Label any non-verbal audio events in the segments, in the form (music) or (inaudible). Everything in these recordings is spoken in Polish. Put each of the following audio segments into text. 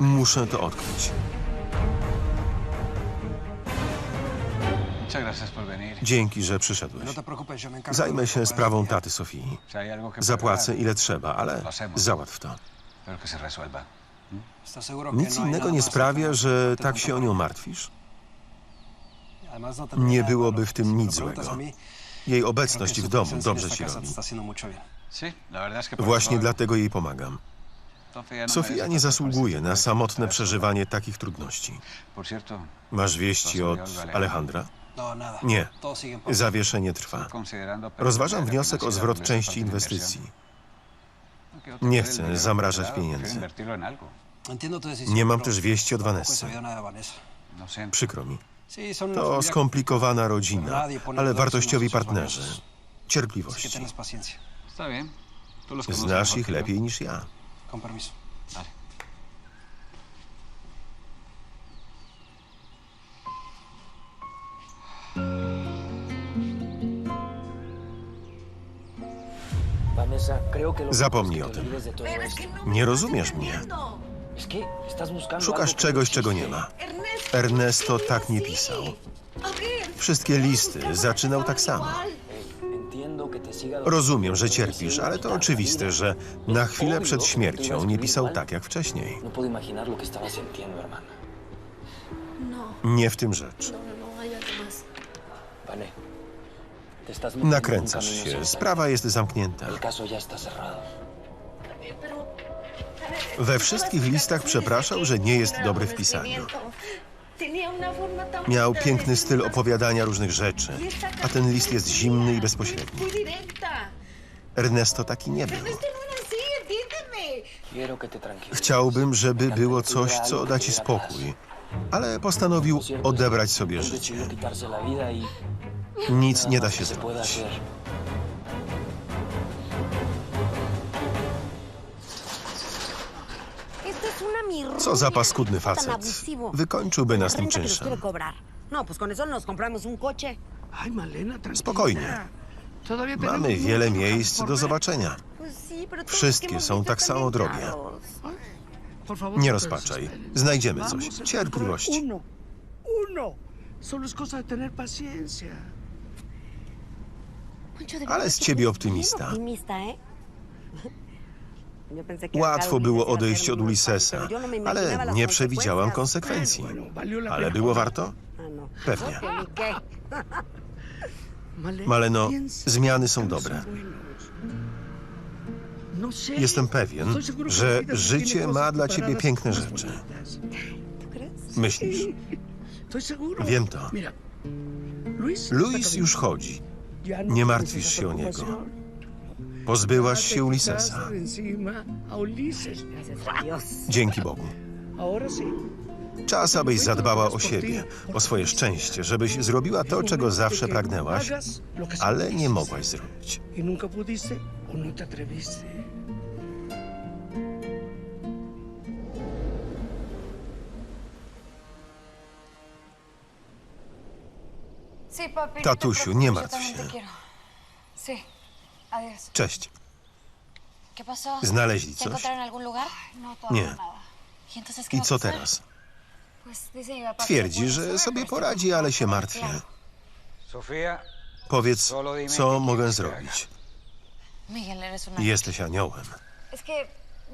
Muszę to odkryć. Dzięki, że przyszedłeś. No. Zajmę się sprawą taty Sofii. Zapłacę ile trzeba, ale załatw to. pero que se resuelva. ¿Estás seguro que Nic no innego nie sprawia, że Te tak się o nią martwisz. No Nie byłoby w tym nic złego. Jej obecność w domu dobrze ci robi. Właśnie dlatego jej pomagam. No Sofia nie zasługuje na samotne przeżywanie takich trudności. Masz wieści od Alejandra? No. Nie. Zawieszenie trwa. Rozważam wniosek o zwrot części inwestycji. tener Nie chcę zamrażać pieniędzy. Nie mam też wieści od Vanessy. Vanessa. No. Przykro mi. To skomplikowana rodzina, ale wartościowi partnerzy. Cierpliwości. Znasz ich lepiej niż ja. Lo Zapomnij o tym. no Nie rozumiesz mnie. Szukasz czegoś, no czego nie ma. Ernesto, Ernesto ¿por qué tak nie pisał. Wszystkie listy zaczynał tak samo. Rozumiem, że cierpisz, ale to oczywiste, że na chwilę przed śmiercią nie pisał tak jak wcześniej. No no, Nie w tym rzecz. no, Nakręcasz się. Sprawa jest zamknięta. We wszystkich listach przepraszał, że nie jest dobry w pisaniu. Miał piękny styl opowiadania różnych rzeczy, a ten list jest zimny i bezpośredni. Ernesto taki nie był. Chciałbym, żeby było coś, co da ci spokój, ale postanowił odebrać sobie życie. y Nic nie da się zrobić. Co za paskudny facet. Wykończyłby nas tym czynszem. No. Spokojnie. Mamy wiele miejsc do zobaczenia. Wszystkie są tak samo drogie. Nie rozpaczaj. Znajdziemy coś. Cierpliwości. Ale z ciebie optymista. ¿eh? (laughs) Łatwo było odejść od yo no ale nie przewidziałam konsekwencji. Ale było warto? Ah, no. Pewnie. (laughs) Que ni qué. Malena, Maleno, zmiany są dobre. No. Jestem pewien, że życie ma dla ciebie piękne rzeczy. Myślisz? (laughs) Wiem to. Luis, już chodzi. Nie martwisz się o niego. Pozbyłaś się Ulisesa. Dzięki Bogu. Czas, abyś zadbała o siebie, o swoje szczęście, żebyś zrobiła to, czego zawsze pragnęłaś, ale nie mogłaś zrobić. No Tatusiu, nie martw się. Cześć. Znaleźli ¿Se coś? No, Nie. ¿Y I co teraz? Twierdzi, że sobie poradzi, ale się martwi. Sofía, Powiedz, co mogę zrobić. Jesteś aniołem.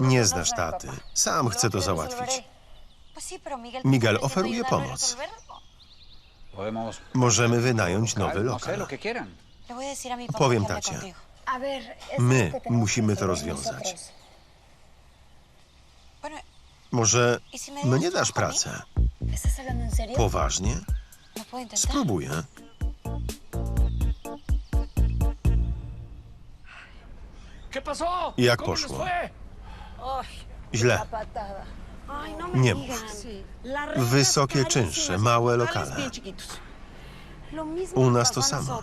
No Nie conozco znasz mi taty. Sam chcę to załatwić. Miguel, oferuje pomoc. Możemy wynająć nowy No lokal. Powiem tacie. My musimy to rozwiązać. Może ¿y mnie das dasz pracę? Poważnie? No. Spróbuję. ¿Qué pasó? Jak ¿Cómo les poszło? Źle. No Nie mów. Wysokie czynsze, małe lokale. U nas to samo.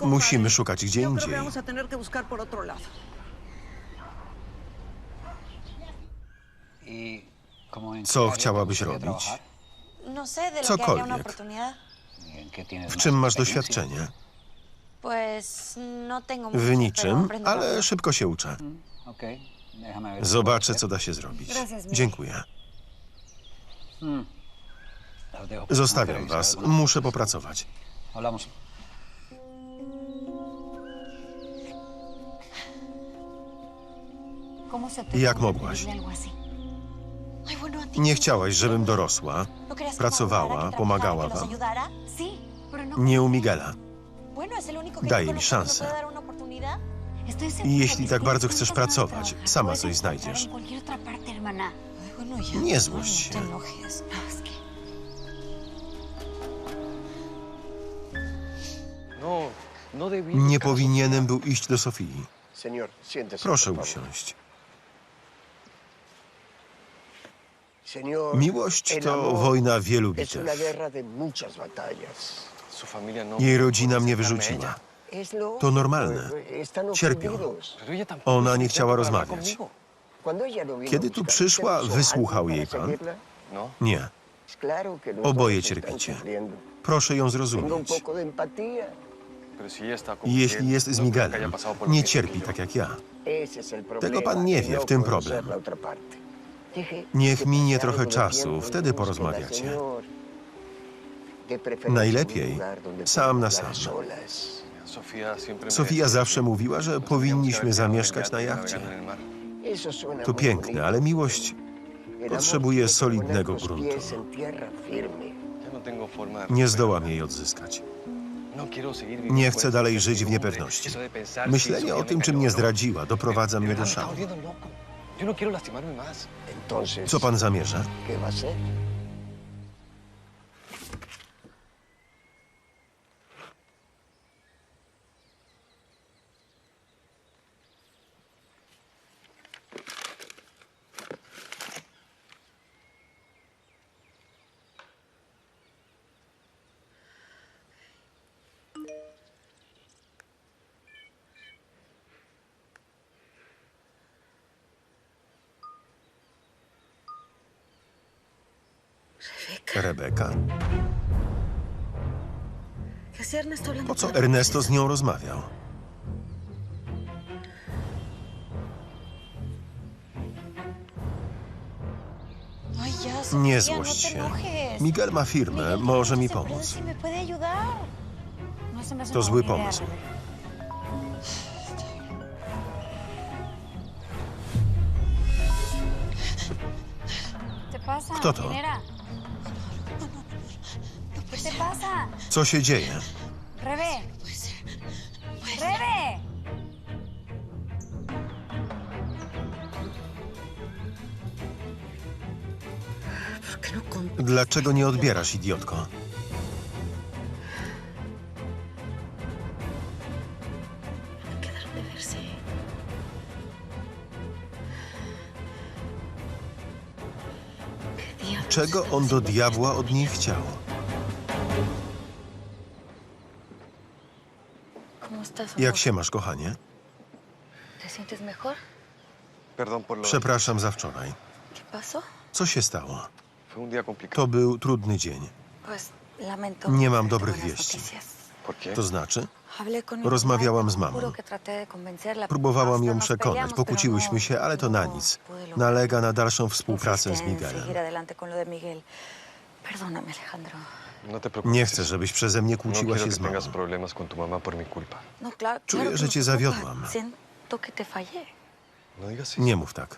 no. Musimy szukać gdzie indziej. vamos a tener que buscar por otro lado. ¿Y cómo en Co chciałabyś robić? No Cokolwiek. oportunidad. ¿Y en qué tienes W czym masz doświadczenie? No W niczym, ale szybko się uczę. Ver. Zobaczę, co da się zrobić. Dziękuję. Dejo. Zostawiam was. Muszę popracować. Hablamos. ¿Cómo se te Jak mogłaś? Nie chciałaś, żebym dorosła, ¿No querías que pracowała, pomagała wam. Nie u Miguela. Bueno, es el único que Daj yo mi szansę. I jeśli tak bardzo chcesz pracować, sama coś znajdziesz. Nie złość się. Nie powinienem był iść do Sofii. Proszę usiąść. Miłość to wojna wielu bitew. batallas. Jej rodzina mnie wyrzuciła. To normalne. Cierpią. ofendidos. Ona nie chciała rozmawiać. Vino Kiedy tu przyszła, ¿usted hizo wysłuchał jej pan? Nie. Oboje cierpicie. Proszę ją zrozumieć. Jeśli jest z Miguelem, nie cierpi tak jak ja. Tego pan nie wie, no w tym problem. Niech minie trochę czasu, y wtedy porozmawiacie. Najlepiej sam na sam. Sofia zawsze mówiła, że powinniśmy zamieszkać na jachcie. Eso suena To piękne, ale miłość potrzebuje solidnego gruntu. firme. Nie zdołam jej odzyskać. Nie chcę dalej żyć w niepewności. Myślenie o tym, czy mnie zdradziła, doprowadza mnie do szału. Entonces, Co pan zamierza? ¿qué va a hacer? Rebeka. ¿Qué hacía Ernesto hablando Po co Ernesto z nią rozmawiał? Sofía, Nie no złość się. Miguel ma firmę, może mi pomóc. No To zły pomysł. Kto to? Co się dzieje? Rebe. Rebe. ¿Por qué no con- Dlaczego nie odbierasz, idiotko? Czego on do diabła od niej chciał? Jak się masz, kochanie? Przepraszam za wczoraj. Co się stało? To był trudny dzień. Nie mam dobrych wieści. To znaczy? Rozmawiałam y z mamą. Próbowałam ją przekonać, pokłóciłyśmy pero się, no- ale to na no nic. Nalega na dalszą współpracę z Miguelem. Alejandro. Nie chcę, żebyś przeze mnie kłóciła się z mamą. No, Czuję, że no cię zawiodłam. Nie mów tak.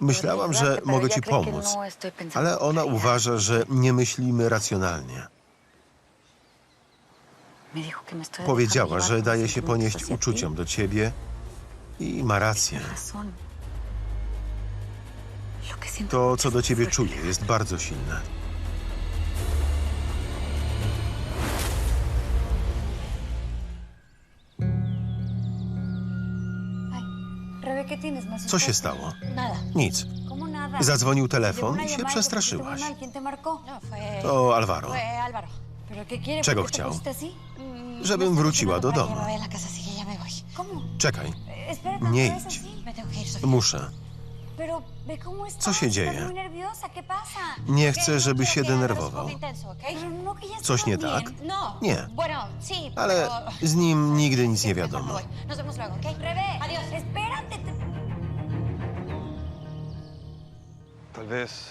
Myślałam, że mogę ci pomóc, no ale ona uważa, że nie myślimy racjonalnie. Powiedziała, dejando że daje się ponieść uczuciom do ciebie i ma rację. To, co do ciebie czuję, jest bardzo silne. Co się stało? Nic. Zadzwonił telefon i się przestraszyłaś. No. To Alvaro. Czego ¿Por qué te chciał? así? Żebym wróciła do Para domu. Czekaj, Eh, Nie ¿no idź. muszę. Co się dzieje? Nie chcę, no żebyś się denerwował. no, Coś nie tak? No. Nie. Ale z nim nigdy nic nie wiadomo.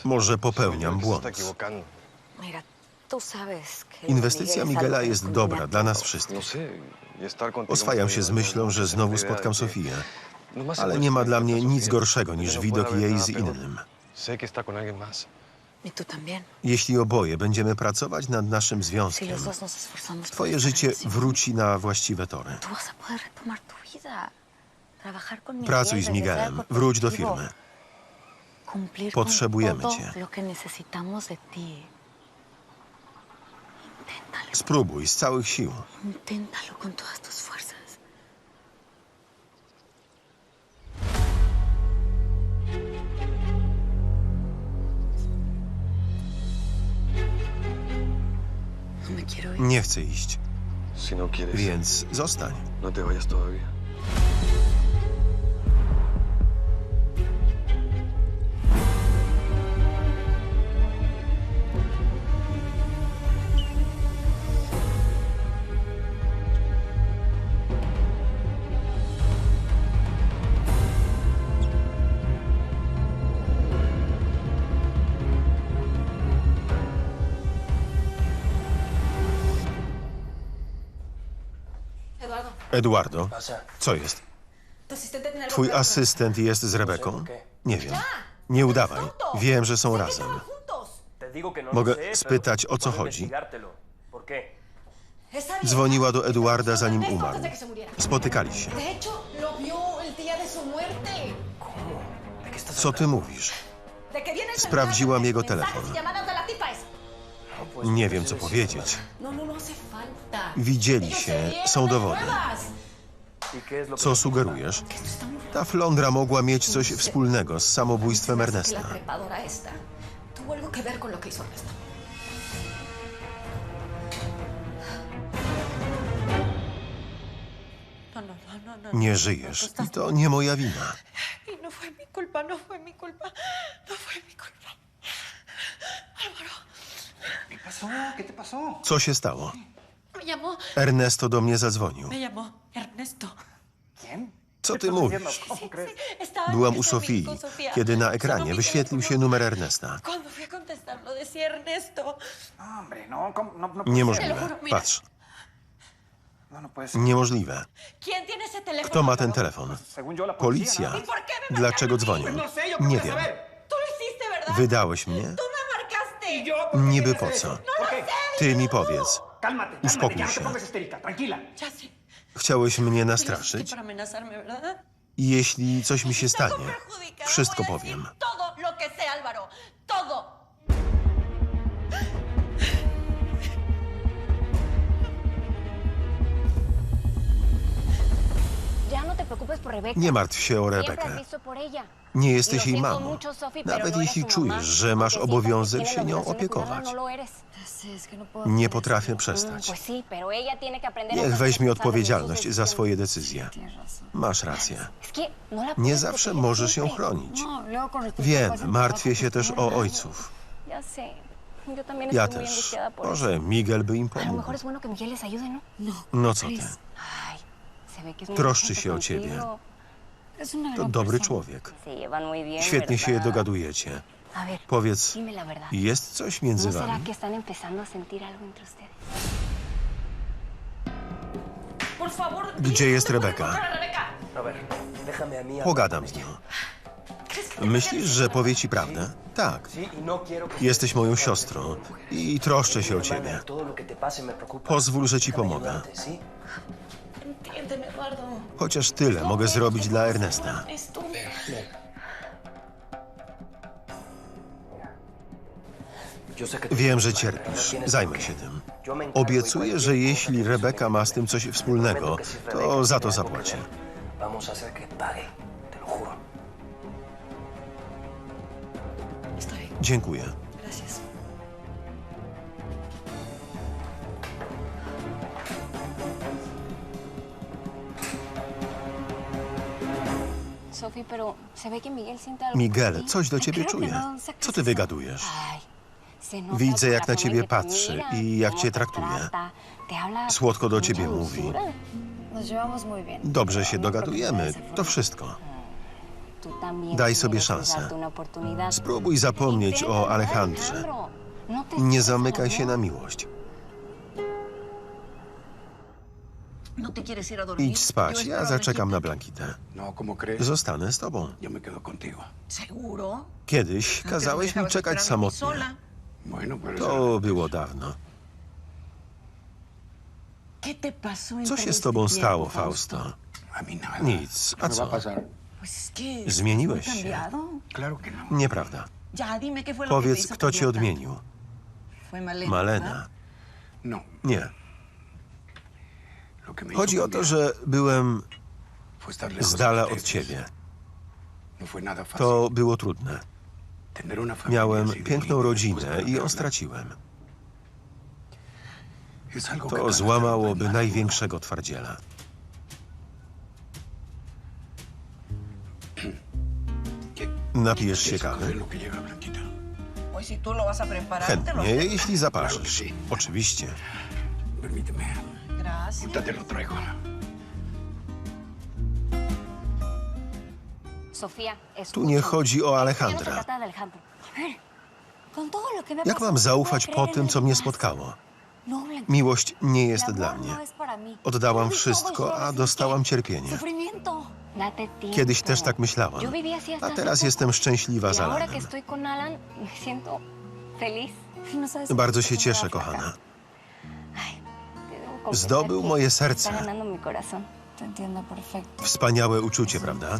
Może popełniam błąd. Inwestycja Miguel es Miguela jest dobra dla nas wszystkich. Oswajam się z myślą, że znowu spotkam Sofię, ale nie ma dla mnie nic gorszego niż widok jej z innym. Jeśli oboje będziemy pracować nad naszym związkiem, twoje życie wróci na właściwe tory. Pracuj z Miguelem, wróć do firmy. Potrzebujemy cię. Spróbuj z całych sił. inténtalo con todas tus fuerzas. No. Nie chcę iść, więc zostań. No te vayas todavía. Eduardo, co jest? Twój asystent jest z Rebeką? Nie wiem. Nie udawaj. Wiem, że są razem. no Mogę spytać, o co chodzi? Dzwoniła do Eduarda zanim umarł. Spotykali się. De hecho, lo vio el día de su muerte. ¿De qué estás Co ty mówisz? Sprawdziłam jego telefon. No, Nie no wiem, co powiedzieć. Widzieli Ellos się, są dowody. pruebas. ¿Y qué es lo que Co sugerujesz? Ta flądra mogła mieć coś wspólnego z samobójstwem Ernesta. No, no, no, no, no. Nie żyjesz i to nie moja wina. No no. No. Co się stało? Me llamó, Ernesto do mnie zadzwonił. me llamó Ernesto. ¿Quién? Co ty mówisz? ¿Cómo crees? Estaba Byłam u Sofii, Sofía. kiedy na Sonó ekranie mi wyświetlił się teléfono. numer Ernesta. Cuando fui a contestarlo decía Ernesto. No, hombre, no, ¿cómo? no, no puede ser. Niemożliwe. Patrz, No, no puede ser. niemożliwe. ¿Quién tiene ese teléfono? Kto ma ten telefon? Según yo, la Policja. policía. ¿Por qué me Dlaczego marcaron a mí? dzwonił? No sé, yo Nie qué voy a wiem. saber. Tú lo hiciste, ¿verdad? Wydałeś mnie? Tú me marcaste. ¿Y yo? ¿Por qué Niby quieres po co? qué? Ty mi powiedz. Cálmate, cálmate, Uspokój ya no się. te pongas histérica, tranquila. Ya sé. Chciałeś mnie nastraszyć? para amenazarme, ¿verdad? I jeśli coś mi się stanie, perjudicada, wszystko voy a decir powiem. Todo lo que sé, Álvaro. Todo. Nie martw się o Rebekę. Nie jesteś jej mamą. Nawet no jeśli czujesz, że masz obowiązek się nią opiekować. no eres. Nie potrafię przestać. Niech weźmie odpowiedzialność za swoje decyzje. Masz rację. No Nie zawsze możesz ją chronić. Wiem, martwię się też o ojców. Ja też. Może Miguel by im pomógł. No co ty? Troszczy się o ciebie. To dobry człowiek. Świetnie się dogadujecie. Powiedz, jest coś między ¿No wami? Gdzie jest Rebeka? encontrar a Rebeca. A ver, déjame a mí hablar Pogadam z nią. Myślisz, że powie ci prawdę? Tak. Y no Jesteś moją siostrą i troszczę się o ciebie. Pozwól, że ci pomogę. Chociaż tyle mogę zrobić dla Ernesta. Wiem, że cierpisz. Zajmę się tym. Obiecuję, że jeśli Rebeka ma z tym coś wspólnego, to za to zapłaci. ver, Miguel coś do ciebie czuje. no, Co ty wygadujesz? Widzę, jak na ciebie patrzy i jak cómo cię traktuje. Słodko do ciebie mówi. Dobrze się No dogadujemy. To wszystko. Daj sobie szansę. Spróbuj zapomnieć o Alejandrze. Nie zamykaj się na miłość. Idź spać, ja zaczekam na Blankitę. No? Zostanę z tobą. Kiedyś kazałeś mi czekać samotnie. To było dawno. ¿Qué te pasó en Co się z tobą stało, Fausto? Nic. A ¿Qué me va co? Zmieniłeś ¿has się. no. Nieprawda. Powiedz, kto cię odmienił. Malena. No. Nie. Chodzi o to, że byłem z dala od ciebie. No. To było trudne. Miałem piękną rodzinę i ją straciłem. To złamałoby największego twardziela. Napijesz się kawy? Chętnie, jeśli zaparzysz. Oczywiście. Ahorita te lo traigo. Sofía, Tu nie chodzi o no Alejandra. Jak mam no zaufać po tym, co mnie spotkało? No, Miłość nie jest dla no mnie. Oddałam vi wszystko, a dostałam cierpienie. Kiedyś też tak myślałam. A teraz jestem szczęśliwa Y z Alanem. No Bardzo się cieszę, kochana. Zdobył moje serce. Wspaniałe uczucie, prawda?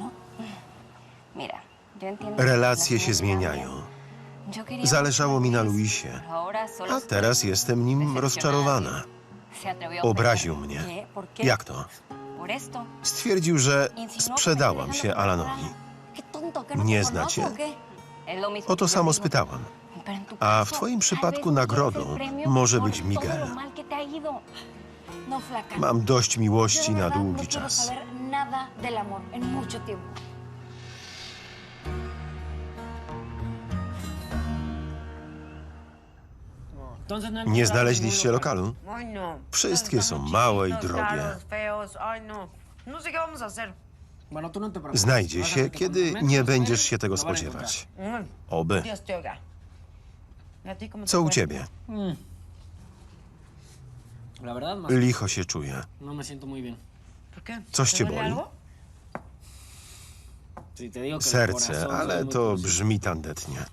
¿no? Relacje się zmieniają. Zależało mi na Luisie. A teraz jestem nim rozczarowana. Obraził mnie. Jak to? Stwierdził, że sprzedałam się Alanowi. No Nie znacie? ¿o to samo spytałam. A w twoim przypadku nagrodą może być Miguel. No. Mam dość miłości na no długi quiero czas. Nie znaleźliście lokalu? No. Wszystkie są małe i drogie. No. No. Znajdzie się, kiedy nie będziesz się tego spodziewać. Oby. Dios te oiga. ¿Y a ti cómo te Co u ciebie? Verdad, más Licho się czuje. no. Coś ¿Te cię boli? Serce, ale to brzmi tandetnie.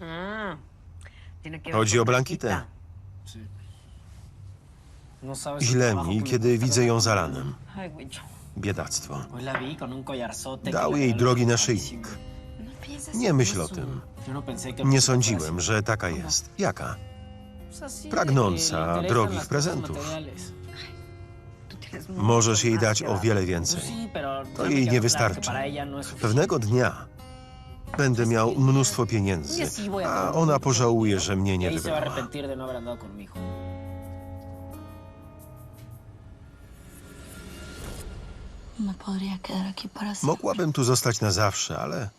Ah, Chodzi o. Sí. No Źle mi, kiedy widzę ją z trabajar. Alanem. Ay, güey. Biedactwo. Dał jej drogi naszyjnik. Nie myśl o tym. Nie sądziłem, że taka jest. Jaka? Pragnąca drogich prezentów. Możesz jej dać o wiele więcej. To jej nie wystarczy. Pewnego dnia będę miał mnóstwo pieniędzy, a ona pożałuje, że mnie nie wybrała. no. Mogłabym tu zostać na zawsze, ale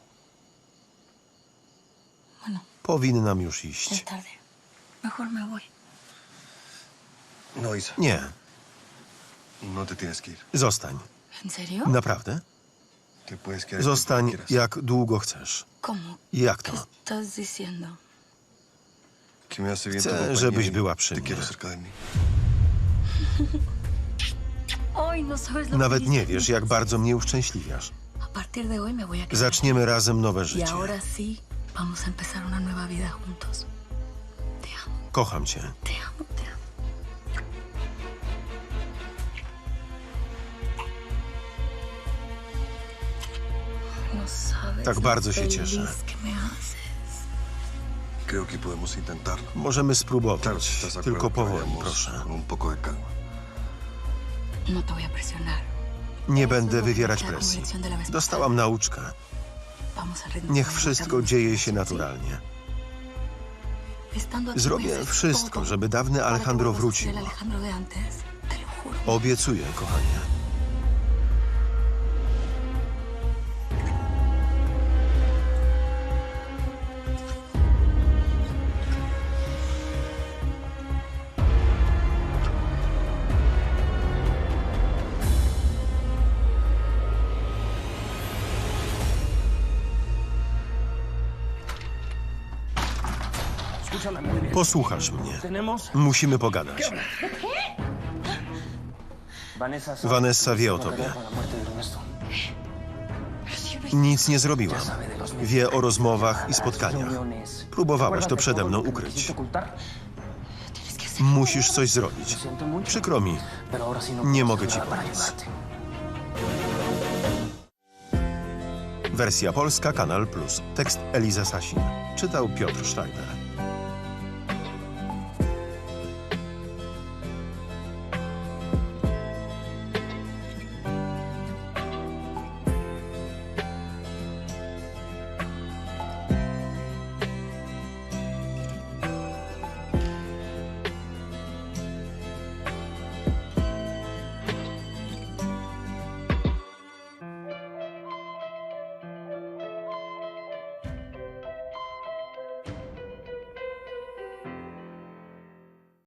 powinnam już iść. tarde. Mejor me voy. No, Isa, Nie, no te tienes que ir. zostań. ¿En serio? Naprawdę? Te puedes quedar aquí Zostań quieras. jak długo chcesz. ¿Cómo? Jak ¿Qué to? estás diciendo? Que me hace bien tu Chcę, compañía żebyś y była przy Te mnie. quiero cerca de mí. (laughs) Ay, no sabes lo Nawet nie wiesz, jak bardzo mnie uszczęśliwiasz. A partir de hoy me voy a quedar. Zaczniemy razem nowe Y życie. ahora sí, vamos a empezar una nueva vida juntos. Te amo, Kocham cię. te amo, te amo. No sabes Tak lo bardzo się feliz cieszę. que me haces. Creo que podemos intentarlo. Możemy Claro, spróbować. si estás de Tylko que powoli, vayamos proszę. Con un poco de calma. No te voy a presionar. Nie będę wywierać presji. Dostałam nauczkę. Niech wszystko dzieje się naturalnie. Zrobię wszystko, żeby dawny Alejandro wrócił. Obiecuję, kochanie. Posłuchasz mnie. Musimy pogadać. Vanessa wie o tobie. Nic nie zrobiłam. Wie o rozmowach i spotkaniach. Próbowałaś to przede mną ukryć. Musisz coś zrobić. Przykro mi. Nie mogę ci pomóc. Wersja polska, Kanal Plus. Tekst Eliza Sasin. Czytał Piotr Schreiber.